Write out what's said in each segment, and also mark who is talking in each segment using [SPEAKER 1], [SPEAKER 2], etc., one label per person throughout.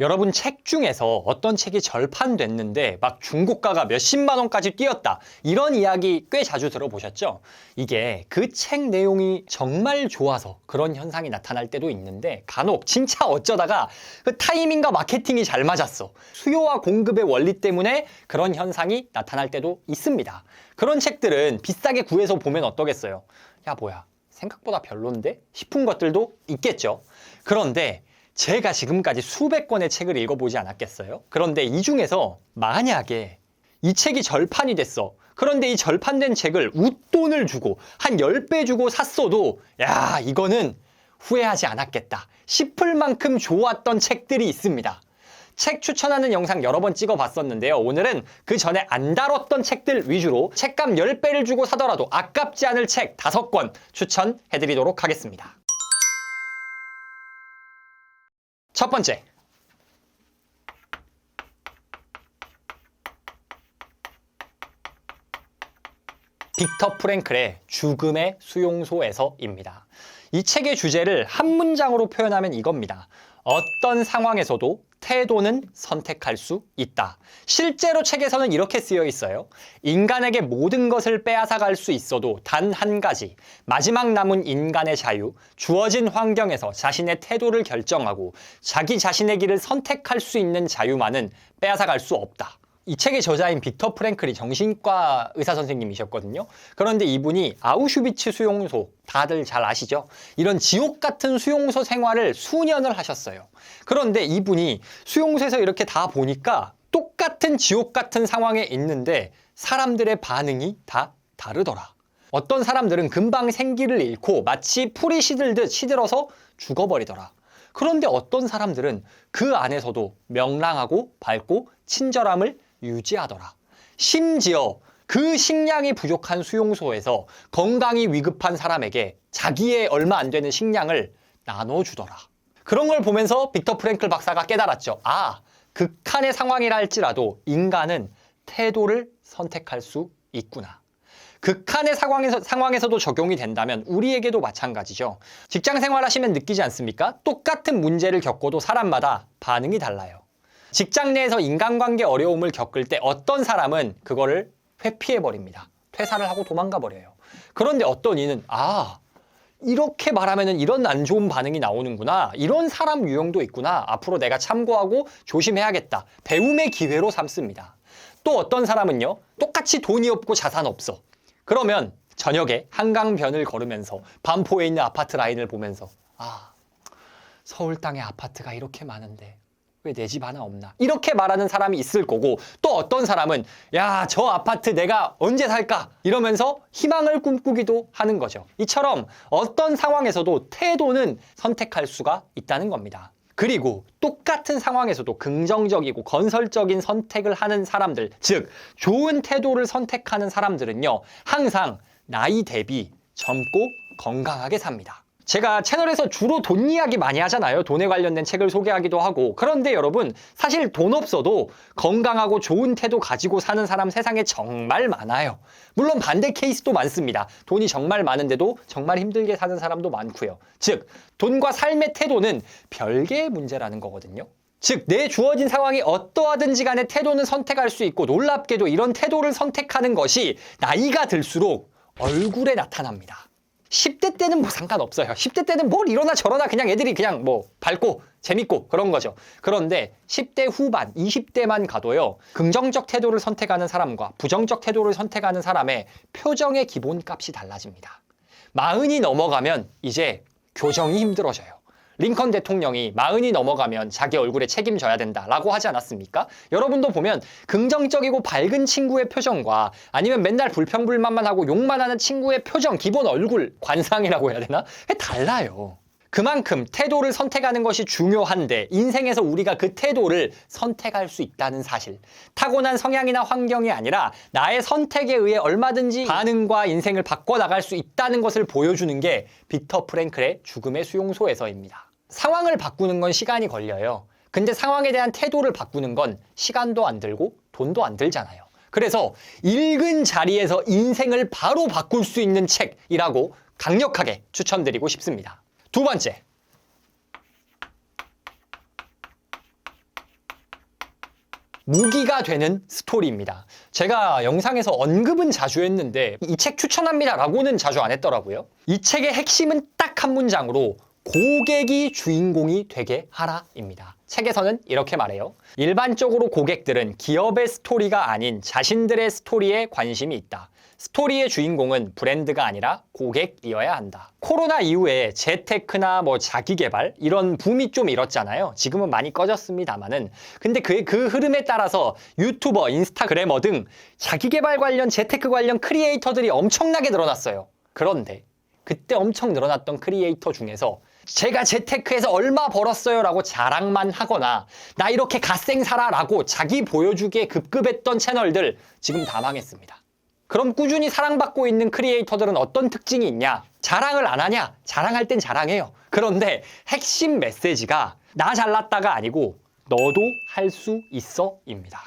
[SPEAKER 1] 여러분 책 중에서 어떤 책이 절판됐는데 막 중고가가 몇십만 원까지 뛰었다. 이런 이야기 꽤 자주 들어보셨죠? 이게 그 책 내용이 정말 좋아서 그런 현상이 나타날 때도 있는데 간혹 진짜 어쩌다가 그 타이밍과 마케팅이 잘 맞았어. 수요와 공급의 원리 때문에 그런 현상이 나타날 때도 있습니다. 그런 책들은 비싸게 구해서 보면 어떠겠어요? 야, 뭐야. 생각보다 별론데? 싶은 것들도 있겠죠. 그런데 제가 지금까지 수백 권의 책을 읽어보지 않았겠어요? 그런데 이 중에서 만약에 이 책이 절판이 됐어. 그런데 이 절판된 책을 웃돈을 주고 한 10배 주고 샀어도 야, 이거는 후회하지 않았겠다 싶을 만큼 좋았던 책들이 있습니다. 책 추천하는 영상 여러 번 찍어 봤었는데요. 오늘은 그 전에 안 다뤘던 책들 위주로 책값 10배를 주고 사더라도 아깝지 않을 책 5권 추천해 드리도록 하겠습니다. 첫 번째. 빅터 프랭클의 죽음의 수용소에서입니다. 이 책의 주제를 한 문장으로 표현하면 이겁니다. 어떤 상황에서도 태도는 선택할 수 있다. 실제로 책에서는 이렇게 쓰여 있어요. 인간에게 모든 것을 빼앗아 갈 수 있어도 단 한 가지, 마지막 남은 인간의 자유, 주어진 환경에서 자신의 태도를 결정하고 자기 자신의 길을 선택할 수 있는 자유만은 빼앗아 갈 수 없다. 이 책의 저자인 빅터 프랭클이 정신과 의사 선생님이셨거든요. 그런데 이분이 아우슈비츠 수용소 다들 잘 아시죠? 이런 지옥 같은 수용소 생활을 수년을 하셨어요. 그런데 이분이 수용소에서 이렇게 다 보니까 똑같은 지옥 같은 상황에 있는데 사람들의 반응이 다 다르더라. 어떤 사람들은 금방 생기를 잃고 마치 풀이 시들듯 시들어서 죽어버리더라. 그런데 어떤 사람들은 그 안에서도 명랑하고 밝고 친절함을 유지하더라. 심지어 그 식량이 부족한 수용소에서 건강이 위급한 사람에게 자기의 얼마 안 되는 식량을 나눠주더라. 그런 걸 보면서 빅터 프랭클 박사가 깨달았죠. 아, 극한의 상황이라 할지라도 인간은 태도를 선택할 수 있구나. 극한의 상황에서, 상황에서도 적용이 된다면 우리에게도 마찬가지죠. 직장 생활하시면 느끼지 않습니까? 똑같은 문제를 겪어도 사람마다 반응이 달라요. 직장 내에서 인간관계 어려움을 겪을 때 어떤 사람은 그거를 회피해 버립니다. 퇴사를 하고 도망가 버려요. 그런데 어떤 이는 아 이렇게 말하면은 이런 안 좋은 반응이 나오는구나. 이런 사람 유형도 있구나. 앞으로 내가 참고하고 조심해야겠다. 배움의 기회로 삼습니다. 또 어떤 사람은요. 똑같이 돈이 없고 자산 없어. 그러면 저녁에 한강변을 걸으면서 반포에 있는 아파트 라인을 보면서 아 서울 땅에 아파트가 이렇게 많은데 왜 내 집 하나 없나? 이렇게 말하는 사람이 있을 거고 또 어떤 사람은 야, 저 아파트 내가 언제 살까? 이러면서 희망을 꿈꾸기도 하는 거죠. 이처럼 어떤 상황에서도 태도는 선택할 수가 있다는 겁니다. 그리고 똑같은 상황에서도 긍정적이고 건설적인 선택을 하는 사람들, 즉 좋은 태도를 선택하는 사람들은요. 항상 나이 대비 젊고 건강하게 삽니다. 제가 채널에서 주로 돈 이야기 많이 하잖아요. 돈에 관련된 책을 소개하기도 하고. 그런데 여러분, 사실 돈 없어도 건강하고 좋은 태도 가지고 사는 사람 세상에 정말 많아요. 물론 반대 케이스도 많습니다. 돈이 정말 많은데도 정말 힘들게 사는 사람도 많고요. 즉, 돈과 삶의 태도는 별개의 문제라는 거거든요. 즉, 내 주어진 상황이 어떠하든지 간에 태도는 선택할 수 있고 놀랍게도 이런 태도를 선택하는 것이 나이가 들수록 얼굴에 나타납니다. 10대 때는 뭐 상관없어요. 10대 때는 뭘 이러나 저러나 그냥 애들이 그냥 뭐 밝고 재밌고 그런 거죠. 그런데 10대 후반, 20대만 가도요. 긍정적 태도를 선택하는 사람과 부정적 태도를 선택하는 사람의 표정의 기본값이 달라집니다. 마흔이 넘어가면 이제 교정이 힘들어져요. 링컨 대통령이 마흔이 넘어가면 자기 얼굴에 책임져야 된다라고 하지 않았습니까? 여러분도 보면 긍정적이고 밝은 친구의 표정과 아니면 맨날 불평불만만 하고 욕만 하는 친구의 표정, 기본 얼굴 관상이라고 해야 되나? 달라요. 그만큼 태도를 선택하는 것이 중요한데 인생에서 우리가 그 태도를 선택할 수 있다는 사실. 타고난 성향이나 환경이 아니라 나의 선택에 의해 얼마든지 반응과 인생을 바꿔나갈 수 있다는 것을 보여주는 게 빅터 프랭클의 죽음의 수용소에서입니다. 상황을 바꾸는 건 시간이 걸려요. 근데 상황에 대한 태도를 바꾸는 건 시간도 안 들고 돈도 안 들잖아요. 그래서 읽은 자리에서 인생을 바로 바꿀 수 있는 책이라고 강력하게 추천드리고 싶습니다. 두 번째. 무기가 되는 스토리입니다. 제가 영상에서 언급은 자주 했는데 이 책 추천합니다라고는 자주 안 했더라고요. 이 책의 핵심은 딱 한 문장으로 고객이 주인공이 되게 하라입니다. 책에서는 이렇게 말해요. 일반적으로 고객들은 기업의 스토리가 아닌 자신들의 스토리에 관심이 있다. 스토리의 주인공은 브랜드가 아니라 고객이어야 한다. 코로나 이후에 재테크나 뭐 자기개발 이런 붐이 좀 일었잖아요. 지금은 많이 꺼졌습니다만은. 근데 그, 그 흐름에 따라서 유튜버, 인스타그래머 등 자기개발 관련, 재테크 관련 크리에이터들이 엄청나게 늘어났어요. 그런데 그때 엄청 늘어났던 크리에이터 중에서 제가 재테크에서 얼마 벌었어요 라고 자랑만 하거나 나 이렇게 갓생 살아 라고 자기 보여주기에 급급했던 채널들 지금 다 망했습니다. 그럼 꾸준히 사랑받고 있는 크리에이터들은 어떤 특징이 있냐? 자랑을 안 하냐? 자랑할 땐 자랑해요. 그런데 핵심 메시지가 나 잘났다가 아니고 너도 할 수 있어입니다.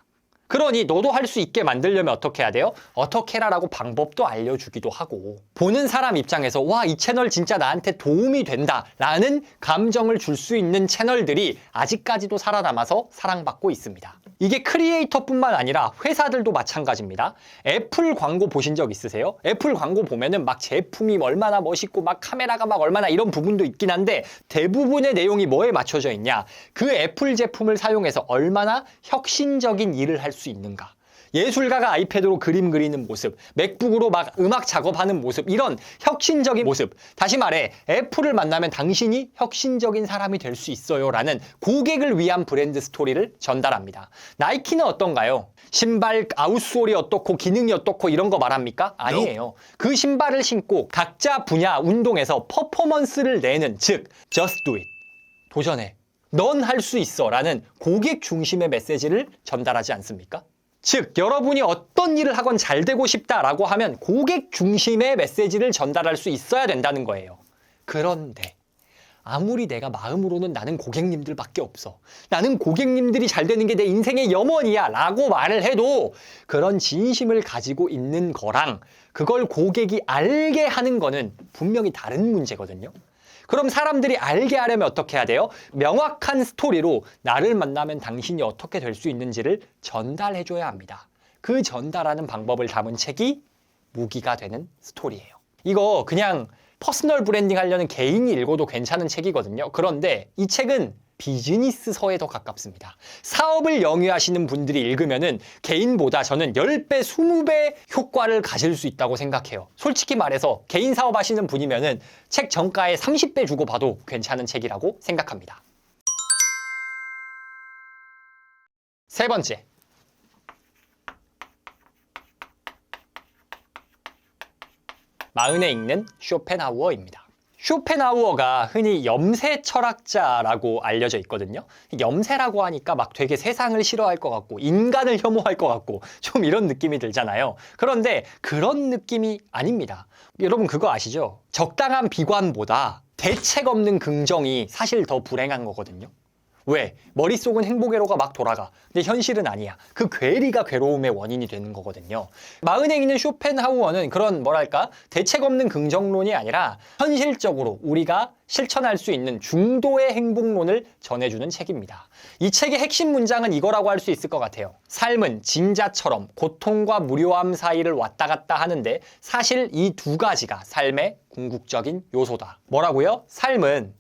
[SPEAKER 1] 그러니 너도 할 수 있게 만들려면 어떻게 해야 돼요? 어떻게 해라라고 방법도 알려주기도 하고 보는 사람 입장에서 와 이 채널 진짜 나한테 도움이 된다라는 감정을 줄 수 있는 채널들이 아직까지도 살아남아서 사랑받고 있습니다. 이게 크리에이터뿐만 아니라 회사들도 마찬가지입니다. 애플 광고 보신 적 있으세요? 애플 광고 보면은 막 제품이 얼마나 멋있고 막 카메라가 막 얼마나 이런 부분도 있긴 한데 대부분의 내용이 뭐에 맞춰져 있냐? 그 애플 제품을 사용해서 얼마나 혁신적인 일을 할 수 있는가? 예술가가 아이패드로 그림 그리는 모습, 맥북으로 막 음악 작업하는 모습, 이런 혁신적인 모습. 다시 말해, 애플을 만나면 당신이 혁신적인 사람이 될 수 있어요. 라는 고객을 위한 브랜드 스토리를 전달합니다. 나이키는 어떤가요? 신발 아웃솔이 어떻고 기능이 어떻고 이런 거 말합니까? 아니에요. 그 신발을 신고 각자 분야 운동에서 퍼포먼스를 내는 즉 just do it. 도전해. 넌 할 수 있어 라는 고객 중심의 메시지를 전달하지 않습니까? 즉, 여러분이 어떤 일을 하건 잘 되고 싶다라고 하면 고객 중심의 메시지를 전달할 수 있어야 된다는 거예요. 그런데 아무리 내가 마음으로는 나는 고객님들밖에 없어. 나는 고객님들이 잘 되는 게 내 인생의 염원이야 라고 말을 해도 그런 진심을 가지고 있는 거랑 그걸 고객이 알게 하는 거는 분명히 다른 문제거든요. 그럼 사람들이 알게 하려면 어떻게 해야 돼요? 명확한 스토리로 나를 만나면 당신이 어떻게 될 수 있는지를 전달해 줘야 합니다. 그 전달하는 방법을 담은 책이 무기가 되는 스토리예요. 이거 그냥 퍼스널 브랜딩 하려는 개인이 읽어도 괜찮은 책이거든요. 그런데 이 책은 비즈니스서에 더 가깝습니다. 사업을 영위하시는 분들이 읽으면은 개인보다 저는 10배, 20배 효과를 가질 수 있다고 생각해요. 솔직히 말해서 개인 사업 하시는 분이면은 책 정가에 30배 주고 봐도 괜찮은 책이라고 생각합니다. 세 번째. 마흔에 읽는 쇼펜하우어입니다. 쇼펜하우어가 흔히 염세 철학자라고 알려져 있거든요. 염세라고 하니까 막 되게 세상을 싫어할 것 같고 인간을 혐오할 것 같고 좀 이런 느낌이 들잖아요. 그런데 그런 느낌이 아닙니다. 여러분 그거 아시죠? 적당한 비관보다 대책 없는 긍정이 사실 더 불행한 거거든요. 왜? 머릿속은 행복회로가 막 돌아가. 근데 현실은 아니야. 그 괴리가 괴로움의 원인이 되는 거거든요. 마흔에 있는 쇼펜하우어는 그런 뭐랄까 대책 없는 긍정론이 아니라 현실적으로 우리가 실천할 수 있는 중도의 행복론을 전해주는 책입니다. 이 책의 핵심 문장은 이거라고 할 수 있을 것 같아요. 삶은 진자처럼 고통과 무료함 사이를 왔다 갔다 하는데 사실 이 두 가지가 삶의 궁극적인 요소다. 뭐라고요? 삶은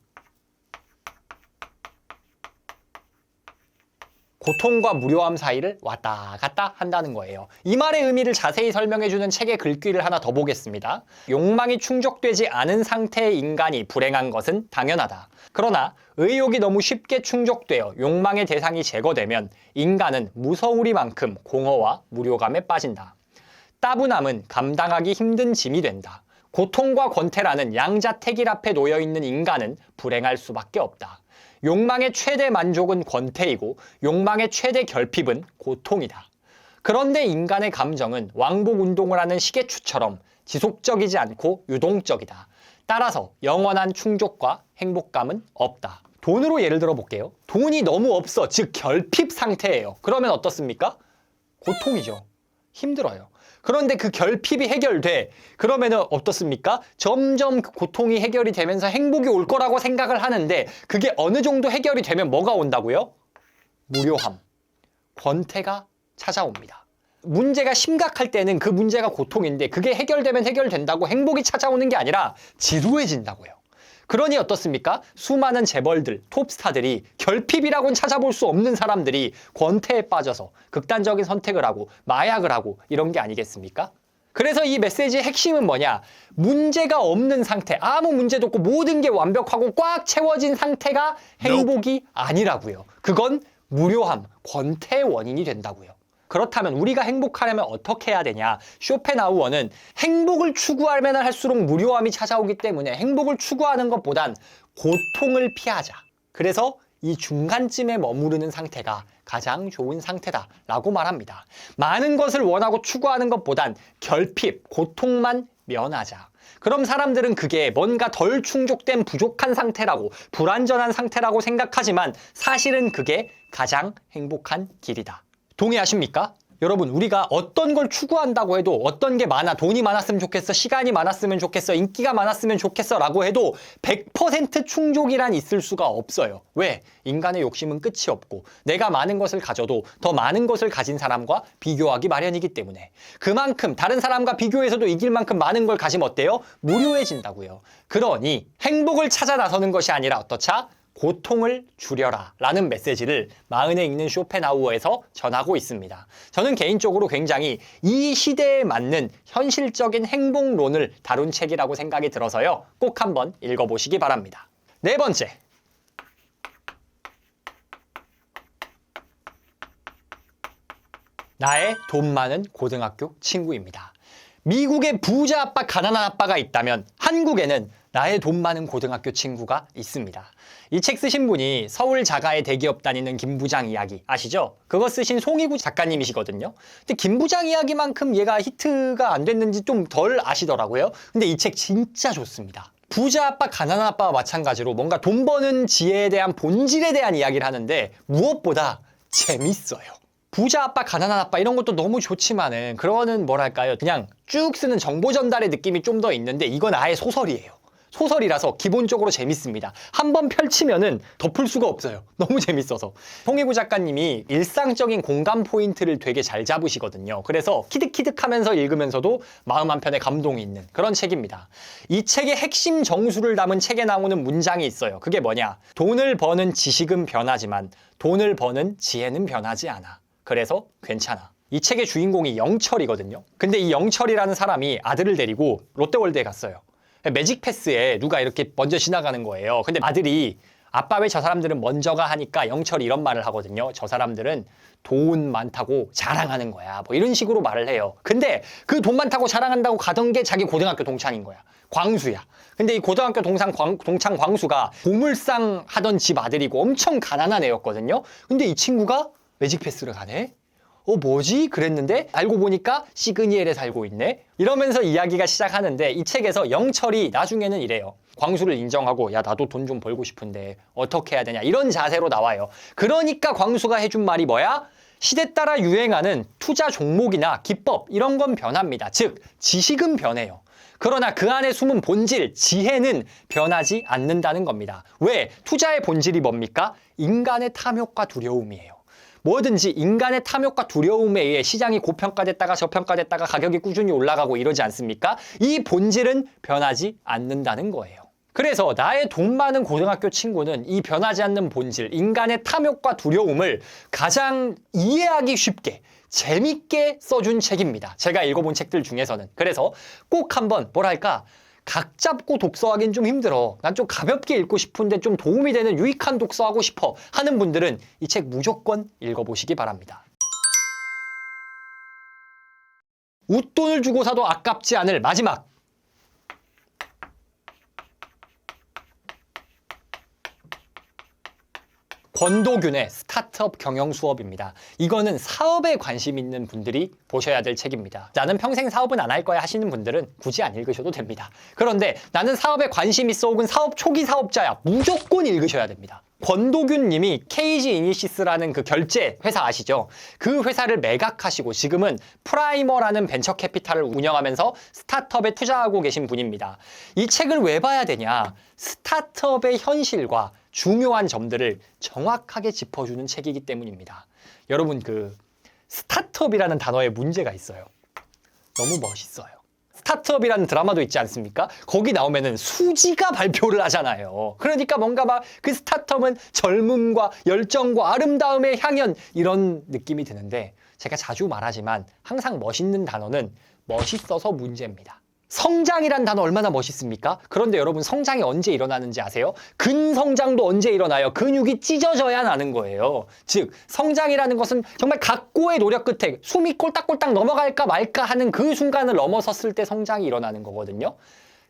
[SPEAKER 1] 고통과 무료함 사이를 왔다 갔다 한다는 거예요. 이 말의 의미를 자세히 설명해주는 책의 글귀를 하나 더 보겠습니다. 욕망이 충족되지 않은 상태의 인간이 불행한 것은 당연하다. 그러나 의욕이 너무 쉽게 충족되어 욕망의 대상이 제거되면 인간은 무서우리만큼 공허와 무료감에 빠진다. 따분함은 감당하기 힘든 짐이 된다. 고통과 권태라는 양자택일 앞에 놓여 있는 인간은 불행할 수밖에 없다. 욕망의 최대 만족은 권태이고 욕망의 최대 결핍은 고통이다. 그런데 인간의 감정은 왕복 운동을 하는 시계추처럼 지속적이지 않고 유동적이다. 따라서 영원한 충족과 행복감은 없다. 돈으로 예를 들어 볼게요. 돈이 너무 없어. 즉, 결핍 상태예요. 그러면 어떻습니까? 고통이죠. 힘들어요. 그런데 그 결핍이 해결돼. 그러면은 어떻습니까? 점점 그 고통이 해결이 되면서 행복이 올 거라고 생각을 하는데 그게 어느 정도 해결이 되면 뭐가 온다고요? 무료함. 권태가 찾아옵니다. 문제가 심각할 때는 그 문제가 고통인데 그게 해결되면 해결된다고 행복이 찾아오는 게 아니라 지루해진다고요. 그러니 어떻습니까? 수많은 재벌들, 톱스타들이 결핍이라고는 찾아볼 수 없는 사람들이 권태에 빠져서 극단적인 선택을 하고 마약을 하고 이런 게 아니겠습니까? 그래서 이 메시지의 핵심은 뭐냐? 문제가 없는 상태, 아무 문제도 없고 모든 게 완벽하고 꽉 채워진 상태가 행복이 아니라고요. 그건 무료함, 권태의 원인이 된다고요. 그렇다면 우리가 행복하려면 어떻게 해야 되냐? 쇼펜하우어는 행복을 추구하면 할수록 무료함이 찾아오기 때문에 행복을 추구하는 것보단 고통을 피하자. 그래서 이 중간쯤에 머무르는 상태가 가장 좋은 상태다라고 말합니다. 많은 것을 원하고 추구하는 것보단 결핍, 고통만 면하자. 그럼 사람들은 그게 뭔가 덜 충족된 부족한 상태라고 불완전한 상태라고 생각하지만 사실은 그게 가장 행복한 길이다. 동의하십니까? 여러분, 우리가 어떤 걸 추구한다고 해도 어떤 게 많아, 돈이 많았으면 좋겠어, 시간이 많았으면 좋겠어, 인기가 많았으면 좋겠어 라고 해도 100% 충족이란 있을 수가 없어요. 왜? 인간의 욕심은 끝이 없고 내가 많은 것을 가져도 더 많은 것을 가진 사람과 비교하기 마련이기 때문에 그만큼 다른 사람과 비교해서도 이길 만큼 많은 걸 가지면 어때요? 무료해진다고요. 그러니 행복을 찾아 나서는 것이 아니라 어떠차? 고통을 줄여라 라는 메시지를 마흔에 읽는 쇼펜하우어에서 전하고 있습니다. 저는 개인적으로 굉장히 이 시대에 맞는 현실적인 행복론을 다룬 책이라고 생각이 들어서요. 꼭 한번 읽어보시기 바랍니다. 네 번째. 나의 돈 많은 고등학교 친구입니다. 미국에 부자 아빠, 가난한 아빠가 있다면 한국에는 나의 돈 많은 고등학교 친구가 있습니다. 이 책 쓰신 분이 서울 자가의 대기업 다니는 김 부장 이야기 아시죠? 그거 쓰신 송이구 작가님이시거든요. 근데 김 부장 이야기만큼 얘가 히트가 안 됐는지 좀 덜 아시더라고요. 근데 이 책 진짜 좋습니다. 부자 아빠, 가난한 아빠와 마찬가지로 뭔가 돈 버는 지혜에 대한 본질에 대한 이야기를 하는데 무엇보다 재밌어요. 부자 아빠, 가난한 아빠 이런 것도 너무 좋지만은 그거는 뭐랄까요? 그냥 쭉 쓰는 정보 전달의 느낌이 좀 더 있는데 이건 아예 소설이에요. 소설이라서 기본적으로 재밌습니다. 한번 펼치면은 덮을 수가 없어요. 너무 재밌어서. 홍희구 작가님이 일상적인 공감 포인트를 되게 잘 잡으시거든요. 그래서 키득키득하면서 읽으면서도 마음 한편에 감동이 있는 그런 책입니다. 이 책의 핵심 정수를 담은 책에 나오는 문장이 있어요. 그게 뭐냐? 돈을 버는 지식은 변하지만 돈을 버는 지혜는 변하지 않아. 그래서 괜찮아. 이 책의 주인공이 영철이거든요. 근데 이 영철이라는 사람이 아들을 데리고 롯데월드에 갔어요. 매직 패스에 누가 이렇게 먼저 지나가는 거예요. 근데 아들이 아빠 왜 저 사람들은 먼저가 하니까 영철이 이런 말을 하거든요. 저 사람들은 돈 많다고 자랑하는 거야. 뭐 이런 식으로 말을 해요. 근데 그 돈 많다고 자랑한다고 가던 게 자기 고등학교 동창인 거야. 광수야. 근데 이 고등학교 동창, 광, 동창 광수가 보물상 하던 집 아들이고 엄청 가난한 애였거든요. 근데 이 친구가 매직 패스를 가네? 어, 뭐지? 그랬는데 알고 보니까 시그니엘에 살고 있네? 이러면서 이야기가 시작하는데 이 책에서 영철이 나중에는 이래요. 광수를 인정하고 야 나도 돈 좀 벌고 싶은데 어떻게 해야 되냐 이런 자세로 나와요. 그러니까 광수가 해준 말이 뭐야? 시대 따라 유행하는 투자 종목이나 기법 이런 건 변합니다. 즉 지식은 변해요. 그러나 그 안에 숨은 본질, 지혜는 변하지 않는다는 겁니다. 왜? 투자의 본질이 뭡니까? 인간의 탐욕과 두려움이에요. 뭐든지 인간의 탐욕과 두려움에 의해 시장이 고평가됐다가 저평가됐다가 가격이 꾸준히 올라가고 이러지 않습니까? 이 본질은 변하지 않는다는 거예요. 그래서 나의 돈 많은 고등학교 친구는 이 변하지 않는 본질, 인간의 탐욕과 두려움을 가장 이해하기 쉽게 재밌게 써준 책입니다. 제가 읽어본 책들 중에서는. 그래서 꼭 한번 뭐랄까 각 잡고 독서하기는 좀 힘들어. 난 좀 가볍게 읽고 싶은데 좀 도움이 되는 유익한 독서하고 싶어 하는 분들은 이 책 무조건 읽어보시기 바랍니다. 웃돈을 주고 사도 아깝지 않을 마지막 권도균의 스타트업 경영 수업입니다. 이거는 사업에 관심 있는 분들이 보셔야 될 책입니다. 나는 평생 사업은 안 할 거야 하시는 분들은 굳이 안 읽으셔도 됩니다. 그런데 나는 사업에 관심 있어 혹은 사업 초기 사업자야 무조건 읽으셔야 됩니다. 권도균 님이 KG 이니시스라는 그 결제 회사 아시죠? 그 회사를 매각하시고 지금은 프라이머라는 벤처 캐피탈을 운영하면서 스타트업에 투자하고 계신 분입니다. 이 책을 왜 봐야 되냐? 스타트업의 현실과 중요한 점들을 정확하게 짚어주는 책이기 때문입니다. 여러분 그 스타트업이라는 단어에 문제가 있어요. 너무 멋있어요. 스타트업이라는 드라마도 있지 않습니까? 거기 나오면은 수지가 발표를 하잖아요. 그러니까 뭔가 막 그 스타트업은 젊음과 열정과 아름다움의 향연 이런 느낌이 드는데 제가 자주 말하지만 항상 멋있는 단어는 멋있어서 문제입니다. 성장이란 단어 얼마나 멋있습니까? 그런데 여러분 성장이 언제 일어나는지 아세요? 근성장도 언제 일어나요? 근육이 찢어져야 나는 거예요. 즉 성장이라는 것은 정말 각고의 노력 끝에 숨이 꼴딱꼴딱 넘어갈까 말까 하는 그 순간을 넘어섰을 때 성장이 일어나는 거거든요.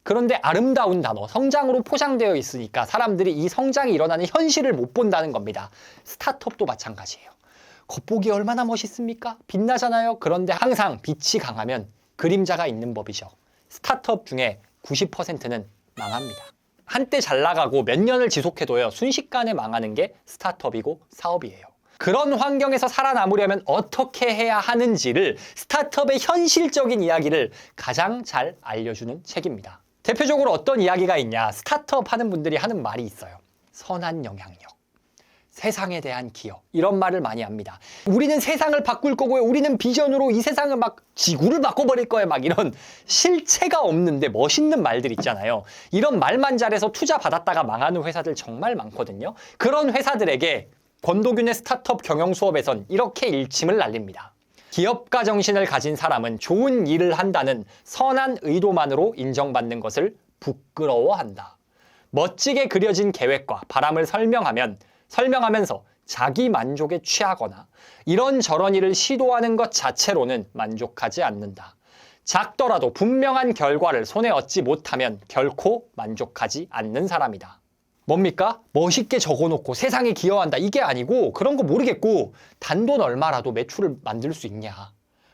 [SPEAKER 1] 그런데 아름다운 단어, 성장으로 포장되어 있으니까 사람들이 이 성장이 일어나는 현실을 못 본다는 겁니다. 스타트업도 마찬가지예요. 겉보기 얼마나 멋있습니까? 빛나잖아요. 그런데 항상 빛이 강하면 그림자가 있는 법이죠. 스타트업 중에 90%는 망합니다. 한때 잘 나가고 몇 년을 지속해도요, 순식간에 망하는 게 스타트업이고 사업이에요. 그런 환경에서 살아남으려면 어떻게 해야 하는지를 스타트업의 현실적인 이야기를 가장 잘 알려주는 책입니다. 대표적으로 어떤 이야기가 있냐? 스타트업 하는 분들이 하는 말이 있어요. 선한 영향력. 세상에 대한 기여 이런 말을 많이 합니다. 우리는 세상을 바꿀 거고요. 우리는 비전으로 이 세상을 막 지구를 바꿔버릴 거예요. 막 이런 실체가 없는데 멋있는 말들 있잖아요. 이런 말만 잘해서 투자 받았다가 망하는 회사들 정말 많거든요. 그런 회사들에게 권도균의 스타트업 경영 수업에선 이렇게 일침을 날립니다. 기업가 정신을 가진 사람은 좋은 일을 한다는 선한 의도만으로 인정받는 것을 부끄러워한다. 멋지게 그려진 계획과 바람을 설명하면 설명하면서 자기 만족에 취하거나 이런저런 일을 시도하는 것 자체로는 만족하지 않는다. 작더라도 분명한 결과를 손에 얻지 못하면 결코 만족하지 않는 사람이다. 뭡니까? 멋있게 적어놓고 세상에 기여한다. 이게 아니고 그런 거 모르겠고 단돈 얼마라도 매출을 만들 수 있냐.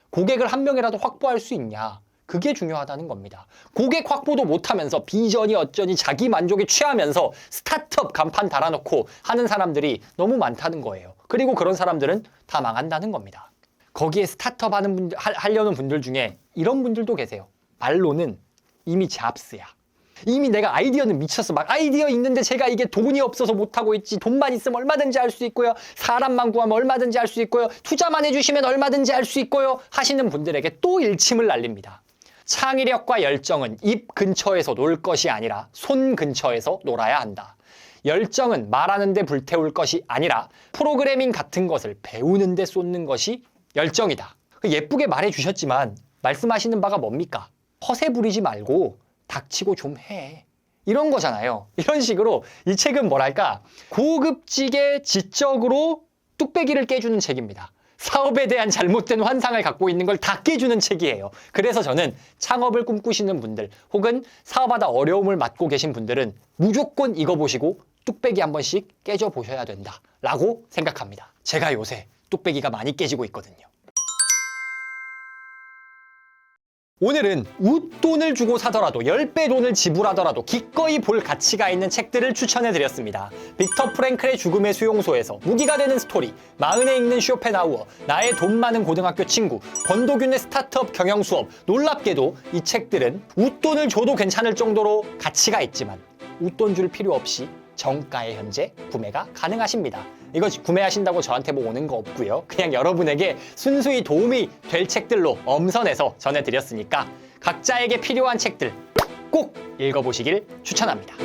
[SPEAKER 1] 고객을 한 명이라도 확보할 수 있냐. 그게 중요하다는 겁니다. 고객 확보도 못하면서 비전이 어쩌니 자기 만족에 취하면서 스타트업 간판 달아놓고 하는 사람들이 너무 많다는 거예요. 그리고 그런 사람들은 다 망한다는 겁니다. 거기에 스타트업 하는 분들, 하- 하려는 분들 중에 이런 분들도 계세요. 말로는 이미 잡스야. 이미 내가 아이디어는 미쳤어. 막 아이디어 있는데 제가 이게 돈이 없어서 못하고 있지. 돈만 있으면 얼마든지 할 수 있고요. 사람만 구하면 얼마든지 할 수 있고요. 투자만 해주시면 얼마든지 할 수 있고요. 하시는 분들에게 또 일침을 날립니다. 창의력과 열정은 입 근처에서 놀 것이 아니라 손 근처에서 놀아야 한다. 열정은 말하는데 불태울 것이 아니라 프로그래밍 같은 것을 배우는데 쏟는 것이 열정이다. 예쁘게 말해 주셨지만 말씀하시는 바가 뭡니까? 허세 부리지 말고 닥치고 좀 해. 이런 거잖아요. 이런 식으로 이 책은 뭐랄까 고급지게 지적으로 뚝배기를 깨주는 책입니다. 사업에 대한 잘못된 환상을 갖고 있는 걸 다 깨주는 책이에요. 그래서 저는 창업을 꿈꾸시는 분들 혹은 사업하다 어려움을 맞고 계신 분들은 무조건 이거 보시고 뚝배기 한 번씩 깨져 보셔야 된다라고 생각합니다. 제가 요새 뚝배기가 많이 깨지고 있거든요. 오늘은 웃돈을 주고 사더라도 10배 돈을 지불하더라도 기꺼이 볼 가치가 있는 책들을 추천해 드렸습니다. 빅터 프랭클의 죽음의 수용소에서 무기가 되는 스토리, 마흔에 읽는 쇼펜하우어, 나의 돈 많은 고등학교 친구, 권도균의 스타트업 경영 수업, 놀랍게도 이 책들은 웃돈을 줘도 괜찮을 정도로 가치가 있지만 웃돈 줄 필요 없이 정가에 현재 구매가 가능하십니다. 이거 구매하신다고 저한테 뭐 오는 거 없고요. 그냥 여러분에게 순수히 도움이 될 책들로 엄선해서 전해드렸으니까 각자에게 필요한 책들 꼭 읽어보시길 추천합니다.